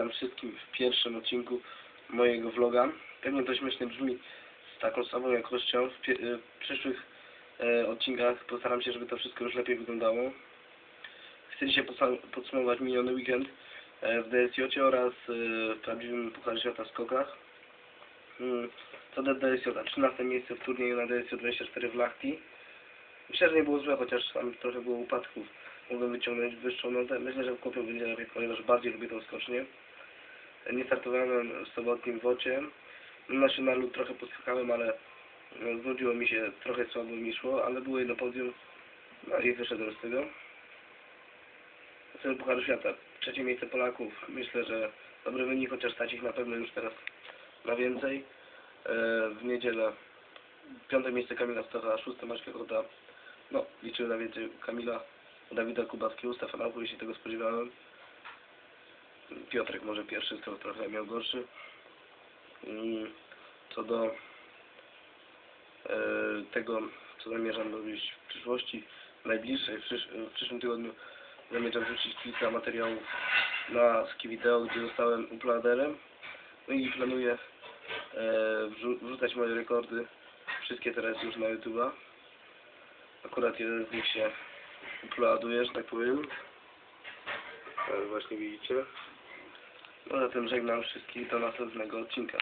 Witam wszystkim w pierwszym odcinku mojego vloga. Pewnie to śmiesznie brzmi z taką samą jakością. W, e, w przyszłych e, odcinkach postaram się, żeby to wszystko już lepiej wyglądało. Chcę dzisiaj podsumować miniony weekend e, w DSJ oraz e, w prawdziwym Pucharze Świata w skokach. Mm, Co do DSJ, 13 miejsce w turnieju na DSJ 24 w Lahti. Myślę, że nie było złe, chociaż tam trochę było upadków. Mogłem wyciągnąć wyższą notę. Myślę, że w kopie będzie lepiej, ponieważ bardziej lubię tą skocznię. Nie startowałem w sobotnim wocie. Na Nationalu trochę poskakałem, ale no, znudziło mi się, trochę słabo mi szło, ale było jedno podium. No i wyszedłem z tego. Cel Pucharu Świata. Trzecie miejsce Polaków. Myślę, że dobry wynik, chociaż stać ich na pewno już teraz na więcej. E, W niedzielę piąte miejsce Kamila Stocha, szóste Maćka Kota. No, liczyłem na więcej Kamila, Dawida Kubackiego, Stefana jeśli tego spodziewałem. Piotrek może pierwszy, to trochę miał gorszy. Co do e, tego, co zamierzam robić w przyszłości, najbliższej, w, przysz w przyszłym tygodniu zamierzam wrzucić kilka materiałów na Ski Video, gdzie zostałem uploaderem. No i planuję e, wrzu wrzucać moje rekordy, wszystkie teraz już na YouTube'a. Akurat jeden z nich się uploaduje, że tak powiem. Jak właśnie widzicie. No zatem żegnam wszystkich do następnego odcinka.